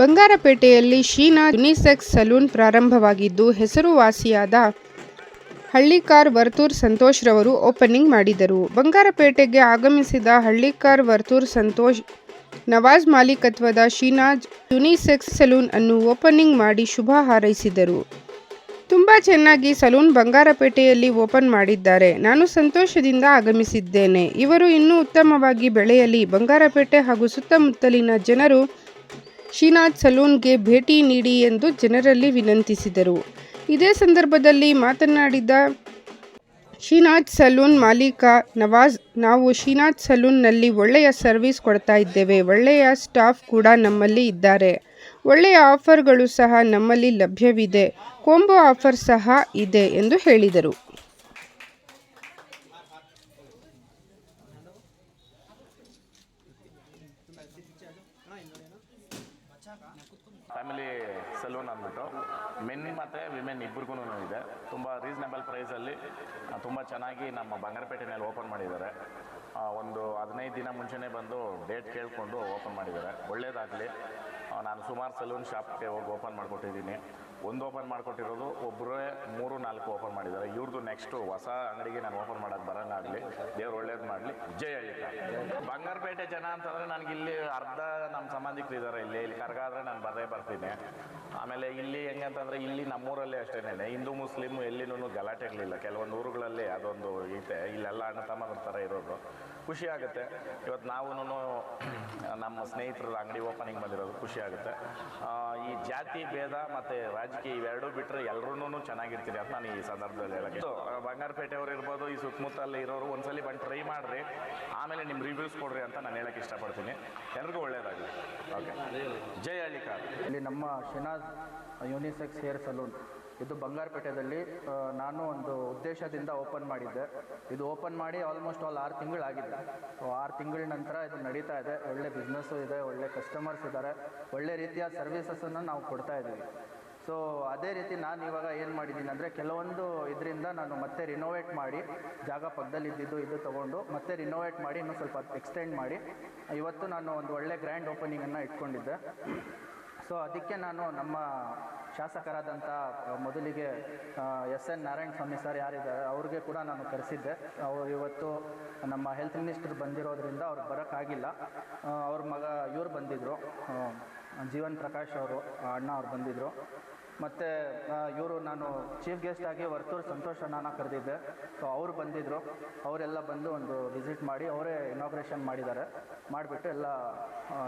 ಬಂಗಾರಪೇಟೆಯಲ್ಲಿ Sheena unisex salon ಪ್ರಾರಂಭವಾಗಿದ್ದು, ಹೆಸರುವಾಸಿಯಾದ ಹಳ್ಳಿಕಾರ್ ವರ್ತೂರ್ ಸಂತೋಷ್ ರವರು ಓಪನಿಂಗ್ ಮಾಡಿದರು. ಬಂಗಾರಪೇಟೆಗೆ ಆಗಮಿಸಿದ ಹಳ್ಳಿಕಾರ್ ವರ್ತೂರ್ ಸಂತೋಷ್, ನವಾಜ್ ಮಾಲೀಕತ್ವದ ಶೀನಾಜ್ ಯುನಿಸೆಕ್ಸ್ ಸಲೂನ್ ಅನ್ನು ಓಪನಿಂಗ್ ಮಾಡಿ ಶುಭ ಹಾರೈಸಿದರು. ತುಂಬ ಚೆನ್ನಾಗಿ ಸಲೂನ್ ಬಂಗಾರಪೇಟೆಯಲ್ಲಿ ಓಪನ್ ಮಾಡಿದ್ದಾರೆ. ನಾನು ಸಂತೋಷದಿಂದ ಆಗಮಿಸಿದ್ದೇನೆ. ಇವರು ಇನ್ನೂ ಉತ್ತಮವಾಗಿ ಬೆಳೆಯಲಿ. ಬಂಗಾರಪೇಟೆ ಹಾಗೂ ಸುತ್ತಮುತ್ತಲಿನ ಜನರು ಶ್ರೀನಾಥ್ ಸಲೂನ್ಗೆ ಭೇಟಿ ನೀಡಿ ಎಂದು ಜನರಲ್ಲಿ ವಿನಂತಿಸಿದರು. ಇದೇ ಸಂದರ್ಭದಲ್ಲಿ ಮಾತನಾಡಿದ ಶ್ರೀನಾಥ್ ಸಲೂನ್ ಮಾಲೀಕ ನವಾಜ್, ನಾವು ಶ್ರೀನಾಥ್ ಸಲೂನ್ನಲ್ಲಿ ಒಳ್ಳೆಯ ಸರ್ವಿಸ್ ಕೊಡ್ತಾ ಇದ್ದೇವೆ. ಒಳ್ಳೆಯ ಸ್ಟಾಫ್ ಕೂಡ ನಮ್ಮಲ್ಲಿ ಇದ್ದಾರೆ. ಒಳ್ಳೆಯ ಆಫರ್ಗಳು ಸಹ ನಮ್ಮಲ್ಲಿ ಲಭ್ಯವಿದೆ. ಕೊಂಬೋ ಆಫರ್ ಸಹ ಇದೆ ಎಂದು ಹೇಳಿದರು. ಫ್ಯಾಮಿಲಿ ಸಲೂನ್ ಅಂದ್ಬಿಟ್ಟು. ಮೆನ್ ಮತ್ತು ವಿಮೆನ್ ಇಬ್ಬರಿಗೂ ಇದೆ. ತುಂಬ ರೀಸನೇಬಲ್ ಪ್ರೈಸಲ್ಲಿ ತುಂಬ ಚೆನ್ನಾಗಿ ನಮ್ಮ ಬಂಗಾರಪೇಟೆನಲ್ಲಿ ಓಪನ್ ಮಾಡಿದ್ದಾರೆ. ಒಂದು ಹದಿನೈದು ದಿನ ಮುಂಚೆನೇ ಬಂದು ಡೇಟ್ ಕೇಳಿಕೊಂಡು ಓಪನ್ ಮಾಡಿದ್ದಾರೆ. ಒಳ್ಳೇದಾಗಲಿ. ನಾನು ಸುಮಾರು ಸಲೂನ್ ಶಾಪ್ಗೆ ಹೋಗಿ ಓಪನ್ ಮಾಡಿಕೊಟ್ಟಿದ್ದೀನಿ. ಒಂದು ಓಪನ್ ಮಾಡಿಕೊಟ್ಟಿರೋದು ಒಬ್ಬರೇ ಮೂರು, ನಾಲ್ಕು ಓಪನ್ ಮಾಡಿದ್ದಾರೆ. ಇವ್ರದ್ದು ನೆಕ್ಸ್ಟು ಹೊಸ ಅಂಗಡಿಗೆ ನಾನು ಓಪನ್ ಮಾಡೋಕ್ಕೆ ಬರೋಂಗಾಗಲಿ. ದೇವ್ರು ಒಳ್ಳೇದು ಮಾಡಲಿ. ಜಯ ಬಂಗಾರಪೇಟೆ ಜನ ಅಂತಂದರೆ ನನಗಿಲ್ಲಿ ಅರ್ಧ ನಮ್ಮ ಸಂಬಂಧಿಕರು ಇದ್ದಾರೆ ಇಲ್ಲಿ. ಇಲ್ಲಿ ಕರ್ಗಾದ್ರೆ ನಾನು ಬರೇ ಬರ್ತೀನಿ. ಆಮೇಲೆ ಇಲ್ಲಿ ಹೆಂಗೆ ಅಂತಂದರೆ ಇಲ್ಲಿ ನಮ್ಮೂರಲ್ಲೇ ಅಷ್ಟೇನೆ ಹಿಂದೂ ಮುಸ್ಲಿಮ್ ಎಲ್ಲಿನೂ ಗಲಾಟೆಗಳಿಲ್ಲ. ಕೆಲವೊಂದು ಊರುಗಳಲ್ಲಿ ಅದೊಂದು ಐತೆ ಇಲ್ಲೆಲ್ಲ ಅಣ್ಣ ತಮ್ಮನ ಥರ ಇರೋದು. ಖುಷಿ ಆಗುತ್ತೆ. ಇವತ್ತು ನಾವು ನಮ್ಮ ಸ್ನೇಹಿತರ ಅಂಗಡಿ ಓಪನಿಂಗ್ ಬಂದಿರೋದು. ಖುಷಿ ಆಗುತ್ತೆ. ಆ, ಈ ಜಾತಿ ಭೇದ ಮತ್ತು ರಾಜಕೀಯ ಇವೆರಡೂ ಬಿಟ್ಟರೆ ಎಲ್ಲರೂ ಚೆನ್ನಾಗಿರ್ತೀನಿ ಅಂತ ನಾನು ಈ ಸಂದರ್ಭದಲ್ಲಿ ಹೇಳಕ್ಕೆ. ಸೊ, ಬಂಗಾರಪೇಟೆಯವರು ಇರ್ಬೋದು ಈ ಸುತ್ತಮುತ್ತಲ್ಲಿ ಇರೋರು ಒಂದ್ಸಲಿ ಬಂದು ಟ್ರೈ ಮಾಡಿರಿ. ಆಮೇಲೆ ನಿಮ್ಮ ರಿವ್ಯೂಸ್ ಕೊಡ್ರಿ ಅಂತ ನಾನು ಹೇಳಕ್ಕೆ ಇಷ್ಟಪಡ್ತೀನಿ. ಎಲ್ರಿಗೂ ಒಳ್ಳೇದಾಗಲಿ. ಓಕೆ. ಜೈ ಇಲ್ಲಿ ನಮ್ಮ ಶಿನಾಜ್ ಯೂನಿಸೆಕ್ಸ್ ಹೇರ್ ಸಲೂನ್ ಇದು ಬಂಗಾರಪೇಟೆಯಲ್ಲಿ ನಾನು ಒಂದು ಉದ್ದೇಶದಿಂದ ಓಪನ್ ಮಾಡಿದ್ದೆ. ಇದು ಓಪನ್ ಮಾಡಿ ಆಲ್ಮೋಸ್ಟ್ ಆಲ್ ಆರು ತಿಂಗಳಾಗಿದೆ. ಆರು ತಿಂಗಳ ನಂತರ ಇದು ನಡೀತಾ ಇದೆ. ಒಳ್ಳೆ ಬಿಸ್ನೆಸ್ಸು ಇದೆ, ಒಳ್ಳೆ ಕಸ್ಟಮರ್ಸ್ ಇದ್ದಾರೆ. ಒಳ್ಳೆ ರೀತಿಯ ಸರ್ವಿಸಸನ್ನು ನಾವು ಕೊಡ್ತಾ ಇದ್ದೀವಿ. ಸೊ ಅದೇ ರೀತಿ ನಾನು ಇವಾಗ ಏನು ಮಾಡಿದ್ದೀನಿ ಅಂದರೆ ಕೆಲವೊಂದು ಇದರಿಂದ ನಾನು ಮತ್ತೆ ರಿನೋವೇಟ್ ಮಾಡಿ, ಜಾಗ ಪಕ್ಕದಲ್ಲಿ ಇದ್ದಿದ್ದು ಇದು ತೊಗೊಂಡು ಮತ್ತೆ ರಿನೋವೇಟ್ ಮಾಡಿ ಇನ್ನೂ ಸ್ವಲ್ಪ ಎಕ್ಸ್ಟೆಂಡ್ ಮಾಡಿ. ಇವತ್ತು ನಾನು ಒಂದು ಒಳ್ಳೆ ಗ್ರ್ಯಾಂಡ್ ಓಪನಿಂಗನ್ನು ಇಟ್ಕೊಂಡಿದ್ದೆ. ಸೊ ಅದಕ್ಕೆ ನಾನು ನಮ್ಮ ಶಾಸಕರಾದಂಥ ಮೊದಲಿಗೆ S N Narayana Swamy sir ಯಾರಿದ್ದಾರೆ ಅವ್ರಿಗೆ ಕೂಡ ನಾನು ಕರೆಸಿದ್ದೆ. ಅವರು ಇವತ್ತು ನಮ್ಮ ಹೆಲ್ತ್ ಮಿನಿಸ್ಟರ್ ಬಂದಿರೋದ್ರಿಂದ ಅವ್ರು ಬರೋಕ್ಕಾಗಿಲ್ಲ. ಅವ್ರ ಮಗ ಇವ್ರು ಬಂದಿದ್ದರು ಜೀವನ್ ಪ್ರಕಾಶ್ ಅವರು ಅಣ್ಣ ಅವ್ರು ಬಂದಿದ್ದರು ಮತ್ತು ಇವರು ನಾನು ಚೀಫ್ ಗೆಸ್ಟ್ ಆಗಿ ವರ್ತೂರ್ ಸಂತೋಷ್ ಅಣ್ಣನ ಕರೆದಿದ್ದೆ. ಸೊ ಅವರು ಬಂದಿದ್ದರು ಅವರೆಲ್ಲ ಬಂದು ಒಂದು ವಿಸಿಟ್ ಮಾಡಿ, ಅವರೇ ಇನಾಗ್ರೇಷನ್ ಮಾಡಿದ್ದಾರೆ. ಮಾಡಿಬಿಟ್ಟು ಎಲ್ಲ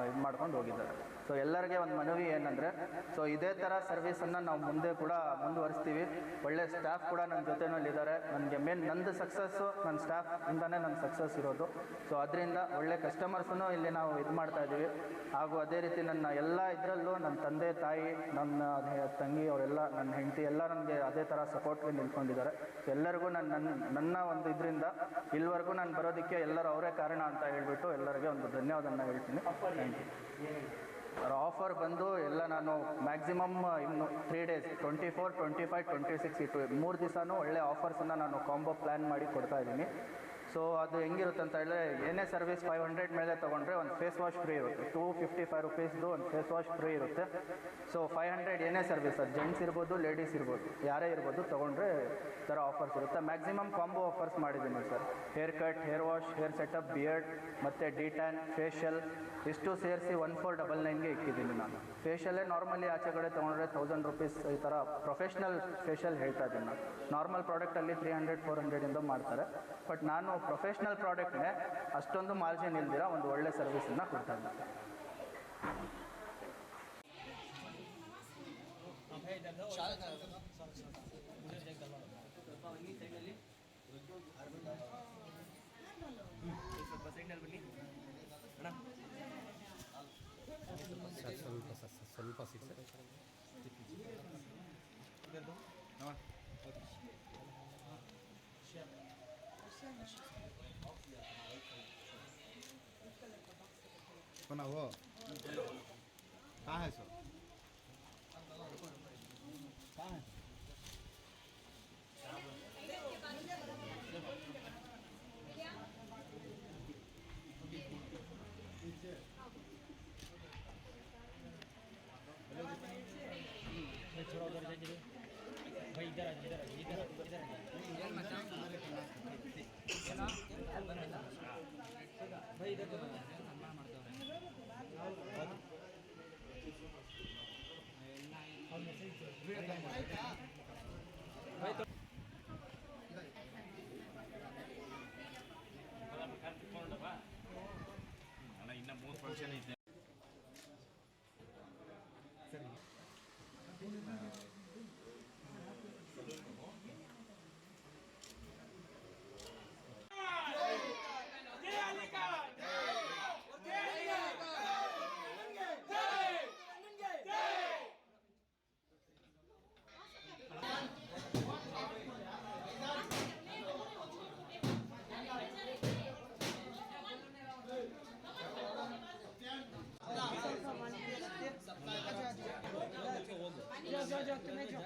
ಇದು ಮಾಡ್ಕೊಂಡು ಹೋಗಿದ್ದಾರೆ. ಸೊ ಎಲ್ಲರಿಗೆ ಒಂದು ಮನವಿ ಏನಂದರೆ ಸೊ ಇದೇ ಥರ ಸರ್ವಿಸನ್ನು ನಾವು ಮುಂದೆ ಕೂಡ ಮುಂದುವರಿಸ್ತೀವಿ. ಒಳ್ಳೆ ಸ್ಟಾಫ್ ಕೂಡ ನನ್ನ ಜೊತೆನಲ್ಲಿದ್ದಾರೆ ನನಗೆ ಮೇನ್ ನಂದು ಸಕ್ಸಸ್ಸು ನನ್ನ ಸ್ಟಾಫ್ ಇಂದಾನೇ ನನ್ನ ಸಕ್ಸಸ್ ಇರೋದು. ಸೊ ಅದರಿಂದ ಒಳ್ಳೆ ಕಸ್ಟಮರ್ಸನ್ನು ಇಲ್ಲಿ ನಾವು ಇದು ಮಾಡ್ತಾ ಇದ್ದೀವಿ ಹಾಗೂ ಅದೇ ರೀತಿ ನನ್ನ ಎಲ್ಲ ಇದರಲ್ಲೂ ನನ್ನ ತಂದೆ, ತಾಯಿ, ನನ್ನ ತಂಗಿ ಅವರೆಲ್ಲ, ನನ್ನ ಹೆಂಡತಿ ಎಲ್ಲ ನನಗೆ ಅದೇ ಥರ ಸಪೋರ್ಟ್ಗೆ ನಿಂತ್ಕೊಂಡಿದ್ದಾರೆ. ಎಲ್ಲರಿಗೂ ನನ್ನ ನನ್ನ ನನ್ನ ಒಂದು ಇದರಿಂದ ಇಲ್ಲಿವರೆಗೂ ನಾನು ಬರೋದಕ್ಕೆ ಎಲ್ಲರೂ ಅವರೇ ಕಾರಣ ಅಂತ ಹೇಳ್ಬಿಟ್ಟು ಎಲ್ಲರಿಗೆ ಒಂದು ಧನ್ಯವಾದನ ಹೇಳ್ತೀನಿ. ಥ್ಯಾಂಕ್ ಯು ಅವ್ರ ಆಫರ್ ಬಂದು ಎಲ್ಲ ನಾನು ಮ್ಯಾಕ್ಸಿಮಮ್ ಇನ್ನು three days twenty four twenty five twenty six ಇಟ್ಟು ಮೂರು ದಿವಸನೂ ಒಳ್ಳೆ ಆಫರ್ಸನ್ನು ನಾನು ಕಾಂಬೋ ಪ್ಲ್ಯಾನ್ ಮಾಡಿ ಕೊಡ್ತಾ ಇದ್ದೀನಿ. ಸೊ ಅದು ಹೆಂಗಿರುತ್ತೆ ಅಂತ ಹೇಳಿದ್ರೆ, ಏನೇ ಸರ್ವಿಸ್ ಫೈವ್ ಹಂಡ್ರೆಡ್ ಮೇಲೆ ತೊಗೊಂಡ್ರೆ ಒಂದು ಫೇಸ್ ವಾಶ್ ಫ್ರೀ ಇರುತ್ತೆ. ಟೂ ಫಿಫ್ಟಿ ಫೈವ್ ರುಪೀಸ್ದು ಒಂದು ಫೇಸ್ ವಾಶ್ ಫ್ರೀ ಇರುತ್ತೆ. ಸೊ ಫೈವ್ ಹಂಡ್ರೆಡ್ ಏನೇ ಸರ್ವಿಸ್ ಅದು ಜೆಂಟ್ಸ್ ಇರ್ಬೋದು ಲೇಡೀಸ್ ಇರ್ಬೋದು, ಯಾರೇ ಇರ್ಬೋದು ತೊಗೊಂಡ್ರೆ ಥರ ಆಫರ್ಸ್ ಇರುತ್ತೆ. ಮ್ಯಾಕ್ಸಿಮಮ್ ಕಾಂಬೋ ಆಫರ್ಸ್ ಮಾಡಿದ್ದೀನಿ sir. Hair cut hair wash hair setup beard ಮತ್ತು ಡಿ ಟ್ಯಾನ್ ಫೇಶಿಯಲ್ ಇಷ್ಟು ಸೇರಿಸಿ ಒನ್ ಫೋರ್ ಡಬಲ್ ನೈನ್ಗೆ ಇಕ್ಕಿದ್ದೀನಿ ನಾನು. ಫೇಶಿಯಲ್ಲೇ ನಾರ್ಮಲಿ ಆಚೆ ಕಡೆ ತೊಗೊಂಡ್ರೆ ತೌಸಂಡ್ ರುಪೀಸ್ ಈ ಥರ ಪ್ರೊಫೆಷ್ನಲ್ ಫೇಶಿಯಲ್ ಹೇಳ್ತಾ ಇದ್ದೀನಿ ನಾನು. ನಾರ್ಮಲ್ ಪ್ರಾಡಕ್ಟಲ್ಲಿ ತ್ರೀ ಹಂಡ್ರೆಡ್ ಫೋರ್ ಹಂಡ್ರೆಡಿಂದ ಮಾಡ್ತಾರೆ. ಬಟ್ ನಾನು ಪ್ರೊಫೆಷ್ನಲ್ ಪ್ರಾಡಕ್ಟ್ಗೆ ಅಷ್ಟೊಂದು ಮಾರ್ಜಿನ್ ಇಲ್ದಿರ ಒಂದು ಒಳ್ಳೆ ಸರ್ವಿಸನ್ನು ಕೊಡ್ತಾ ಇದ್ದಾರೆ. ಸ್ವಲ್ಪ ಸ- ಸ- ना वो कहाँ है सर कहाँ है Çocuğu tüme çok.